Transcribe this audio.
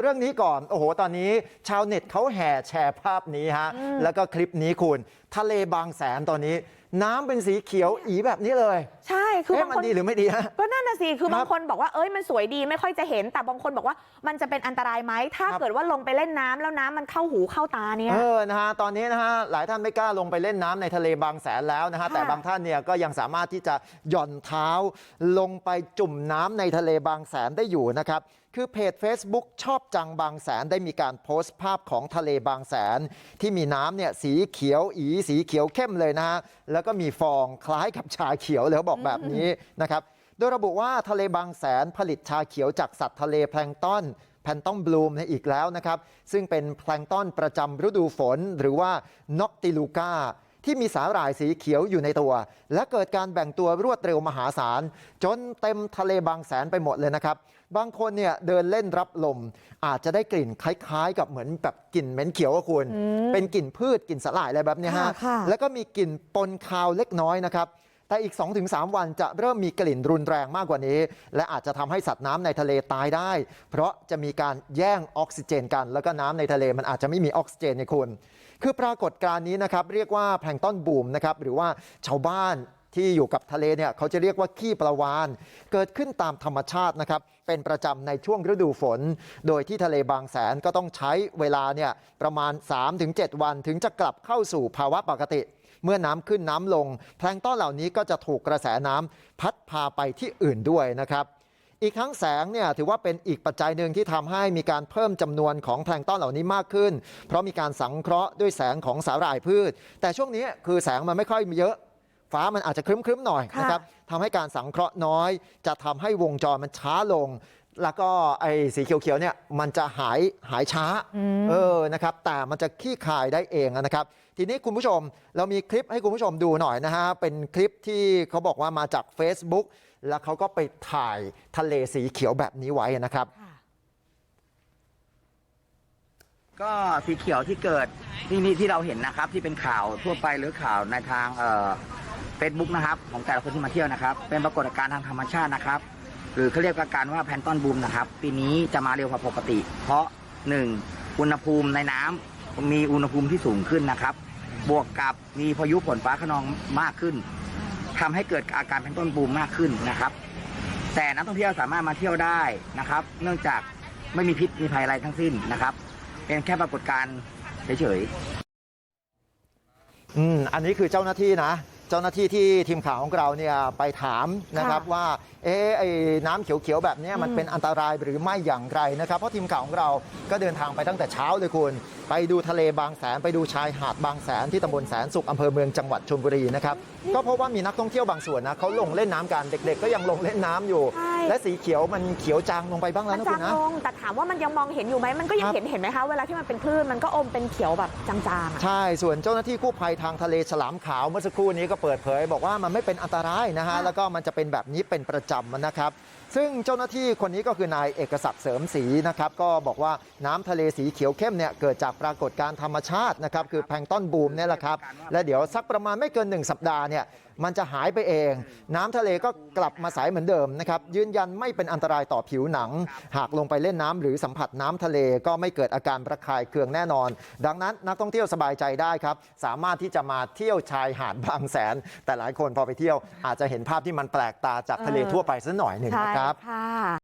เรื่องนี้ก่อนโอ้โหตอนนี้ชาวเน็ตเขาแห่แชร์ภาพนี้ฮะแล้วก็คลิปนี้คุณทะเลบางแสนตอนนี้น้ำเป็นสีเขียวอีแบบนี้เลยใช่คือเอ๊ะบางมันคนดีหรือไม่ดีฮะก็นั่นน่ะสิคือครับบางคนบอกว่าเอ้ยมันสวยดีไม่ค่อยจะเห็นแต่บางคนบอกว่ามันจะเป็นอันตรายไหมถ้าครับเกิดว่าลงไปเล่นน้ำแล้วน้ำมันเข้าหูเข้าตาเนี่ยเออนะฮะตอนนี้นะฮะหลายท่านไม่กล้าลงไปเล่นน้ำในทะเลบางแสนแล้วนะฮะค่ะแต่บางท่านเนี่ยก็ยังสามารถที่จะหย่อนเท้าลงไปจุ่มน้ำในทะเลบางแสนได้อยู่นะครับ คือเพจ Facebook ชอบจังบางแสนได้มีการโพสต์ภาพของทะเลบางแสนที่มีน้ำเนี่ยสีเขียวอีสีเขียวเข้มเลยนะฮะแล้วก็มีฟองคล้ายกับชาเขียวเลยเขาบอกแบบนี้นะครับโดยระบุว่าทะเลบางแสนผลิตชาเขียวจากสัตว์ทะเลแพลงต้อนแพนต้องบลูมอีกแล้วนะครับซึ่งเป็นแพลงต้อนประจำฤดูฝนหรือว่านกติลูก้า ที่มีสาหร่ายสีเขียวอยู่ในตัว และเกิดการแบ่งตัวรวดเร็วมหาศาล จนเต็มทะเลบางแสนไปหมดเลยนะครับ บางคนเนี่ยเดินเล่นรับลม อาจจะได้กลิ่นคล้ายๆ กับเหมือนแบบกลิ่นเหม็นเขียวอะคุณ เป็นกลิ่นพืชกลิ่นสลายอะไรแบบเนี้ยฮะค่ะค่ะแล้วก็มีกลิ่นปนคาวเล็กน้อยนะครับ แต่อีก2-3วันจะเริ่มมีกลิ่นรุนแรงมากกว่านี้และอาจจะทำให้สัตว์น้ำในทะเลตายได้เพราะจะมีการแย่งออกซิเจนกันแล้วก็น้ำในทะเลมันอาจจะไม่มีออกซิเจนในคุณคือปรากฏการณ์นี้นะครับเรียกว่าแพลงต้นบูมนะครับหรือว่าชาวบ้านที่อยู่กับทะเลเนี่ยเขาจะเรียกว่าขี้ปลาวานเกิดขึ้นตามธรรมชาตินะครับเป็นประจำในช่วงฤดูฝน โดยที่ทะเลบางแสนก็ต้องใช้เวลาเนี่ยประมาณ 3-7 วันถึงจะกลับเข้าสู่ภาวะปกติ เมื่อน้ำขึ้นน้ำลงแพลงก์ต้นเหล่านี้ก็จะถูกกระแสน้ำพัดพาไปที่อื่นด้วยนะครับอีกทั้งแสงเนี่ยถือว่าเป็นอีกปัจจัยหนึ่งที่ทำให้มีการเพิ่มจำนวนของแพลงก์ต้นเหล่านี้มากขึ้น เพราะมีการสังเคราะห์ด้วยแสงของสาหร่ายพืช แต่ช่วงนี้คือแสงมันไม่ค่อยมีเยอะฟ้ามันอาจจะครึ้มๆหน่อยค่ะนะครับทำให้การสังเคราะห์น้อย จะทำให้วงจรมันช้าลง แล้วก็ไอ้สีเขียวๆเนี่ยมันจะหายหายช้าเออนะครับแต่มันจะขี้คายได้เองนะครับทีนี้คุณผู้ชมเรามีคลิปให้คุณผู้ชมดูหน่อยนะฮะเป็นคลิปที่เขาบอกว่ามาจาก Facebook แล้วเขาก็ไปถ่ายทะเลสีเขียวแบบนี้ไว้นะครับก็สีเขียวที่เกิดที่นี่ที่เราเห็นนะครับ ที่เป็นข่าวทั่วไปหรือข่าวในทางเฟซบุ๊กนะครับ ของแต่ละคนที่มาเที่ยวนะครับ เป็นปรากฏการณ์ทางธรรมชาตินะครับ หรือเขาเรียกกันว่าแพนต้นบูมนะครับ ปีนี้จะมาเร็วกว่าปกติ เพราะหนึ่งอุณหภูมิในน้ำมีอุณหภูมิที่สูงขึ้นนะครับ บวกกับมีพายุฝนฟ้าขนองมากขึ้นทำให้เกิดอาการแพนต้นบูมมากขึ้นนะครับ แต่นักท่องเที่ยวสามารถมาเที่ยวได้นะครับ เนื่องจากไม่มีพิษมีภัยอะไรทั้งสิ้นนะครับ เป็นแค่ปรากฏการณ์เฉยๆอืมอันนี้คือเจ้าหน้าที่นะ เจ้าหน้าที่ที่ทีมข่าวของเราเนี่ยไปถามนะครับค่ะว่าเอ๊ะไอ้น้ำเขียวๆแบบเนี้ยมันอืมเป็นอันตรายหรือไม่อย่างไรนะครับเพราะทีมข่าวของเราก็เดินทางไปตั้งแต่เช้าเลยคุณ ไปดูทะเลบางแสนไปดูชายหาดบางแสนที่ตำบลแสนสุขอำเภอเมืองจังหวัดชลบุรีนะครับก็เพราะว่ามีนักท่องเที่ยวบางส่วนนะเขาลงเล่นน้ำกันเด็ก ๆ ก็ยังลงเล่นน้ำอยู่ใช่และสีเขียวมันเขียวจางลงไปบ้างแล้วมันนะจาคุงณนะลงแต่ถามว่ามันยังมองเห็นอยู่ไหมมันก็ยัคงรับเห็นเห็นไหมคะเวลาที่มันเป็นคลื่นมันก็อมเป็นเขียวแบบจางๆอะใช่ส่วนเจ้าหน้าที่กู้ภัยทางทะเลฉลามขาวเมื่อสักครู่นี้ก็เปิดเผย บอกว่ามันไม่เป็นอันตรายนะฮะค่ะแล้วก็มันจะเป็นแบบนี้เป็นประจำนะครับ ซึ่งเจ้าหน้าที่คนนี้ก็คือนายเอกศักดิ์เสริมศรีนะครับก็บอกว่าน้ำทะเลสีเขียวเข้มเนี่ยเกิดจากปรากฏการณ์ธรรมชาตินะครับคือแพงต้นบูมเนี่ยแหละครับและเดี๋ยวสักประมาณไม่เกิน 1 สัปดาห์เนี่ยมันจะหายไปเอง น้ำทะเลก็กลับมาใสเหมือนเดิมนะครับยืนยันไม่เป็นอันตรายต่อผิวหนัง หากลงไปเล่นน้ำหรือสัมผัสน้ำทะเลก็ไม่เกิดอาการประคายเคืองแน่นอน ดังนั้นนักท่องเที่ยวสบายใจได้ครับสามารถที่จะมาเที่ยวชายหาดบางแสน แต่หลายคนพอไปเที่ยวอาจจะเห็นภาพที่มันแปลกตาจากทะเลทั่วไปสักหน่อยหนึ่งใช่นะครับค่ะ